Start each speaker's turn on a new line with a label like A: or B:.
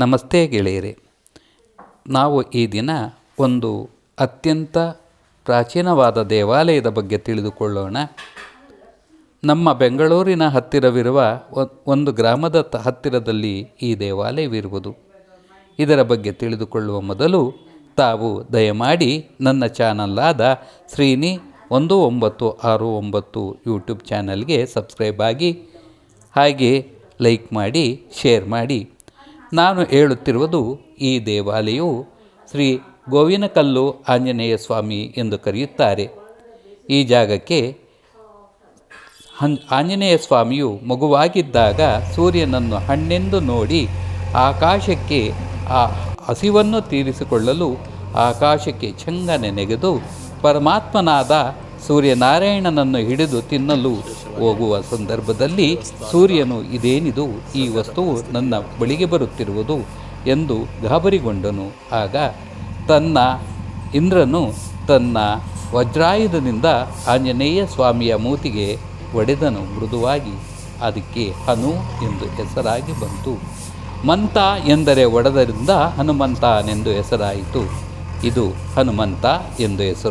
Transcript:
A: ನಮಸ್ತೆ ಗೆಳೆಯರೆ. ನಾವು ಈ ದಿನ ಒಂದು ಅತ್ಯಂತ ಪ್ರಾಚೀನವಾದ ದೇವಾಲಯದ ಬಗ್ಗೆ ತಿಳಿದುಕೊಳ್ಳೋಣ. ನಮ್ಮ ಬೆಂಗಳೂರಿನ ಹತ್ತಿರವಿರುವ ಒಂದು ಗ್ರಾಮದ ಹತ್ತಿರದಲ್ಲಿ ಈ ದೇವಾಲಯವಿರುವುದು. ಇದರ ಬಗ್ಗೆ ತಿಳಿದುಕೊಳ್ಳುವ ಮೊದಲು ತಾವು ದಯಮಾಡಿ ನನ್ನ ಚಾನಲ್ಲಾದ ಶ್ರೀನಿ ಒಂದು ಒಂಬತ್ತು ಆರು ಒಂಬತ್ತು ಯೂಟ್ಯೂಬ್ ಚಾನಲ್ಗೆ ಸಬ್ಸ್ಕ್ರೈಬ್ ಆಗಿ, ಹಾಗೆ ಲೈಕ್ ಮಾಡಿ, ಶೇರ್ ಮಾಡಿ. ನಾನು ಹೇಳುತ್ತಿರುವುದು ಈ ದೇವಾಲಯವು ಶ್ರೀ ಗೋವಿನಕಲ್ಲು ಆಂಜನೇಯ ಸ್ವಾಮಿ ಎಂದು ಕರೆಯುತ್ತಾರೆ. ಈ ಜಾಗಕ್ಕೆ ಹನ್, ಆಂಜನೇಯ ಸ್ವಾಮಿಯು ಮಗುವಾಗಿದ್ದಾಗ ಸೂರ್ಯನನ್ನು ಹಣ್ಣೆಂದು ನೋಡಿ ಆಕಾಶಕ್ಕೆ ಆ ಹಸಿವನ್ನು ತೀರಿಸಿಕೊಳ್ಳಲು ಆಕಾಶಕ್ಕೆ ಚಂಗನೆ ನೆಗೆದು ಪರಮಾತ್ಮನಾದ ಸೂರ್ಯನಾರಾಯಣನನ್ನು ಹಿಡಿದು ತಿನ್ನಲು ಹೋಗುವ ಸಂದರ್ಭದಲ್ಲಿ ಸೂರ್ಯನು ಇದೇನಿದು, ಈ ವಸ್ತುವು ನನ್ನ ಬಳಿಗೆ ಬರುತ್ತಿರುವುದು ಎಂದು ಗಾಬರಿಗೊಂಡನು. ಆಗ ತನ್ನ ಇಂದ್ರನು ತನ್ನ ವಜ್ರಾಯುಧದಿಂದ ಆಂಜನೇಯ ಸ್ವಾಮಿಯ ಮೂತಿಗೆ ಒಡೆದನು. ಮೃದುವಾಗಿ ಅದಕ್ಕೆ ಹನು ಎಂದು ಹೆಸರಾಗಿ ಬಂತು. ಮಂತ ಎಂದರೆ ಒಡೆದರಿಂದ ಹನುಮಂತನೆಂದು ಹೆಸರಾಯಿತು. ಇದು ಹನುಮಂತ ಎಂದು ಹೆಸರು.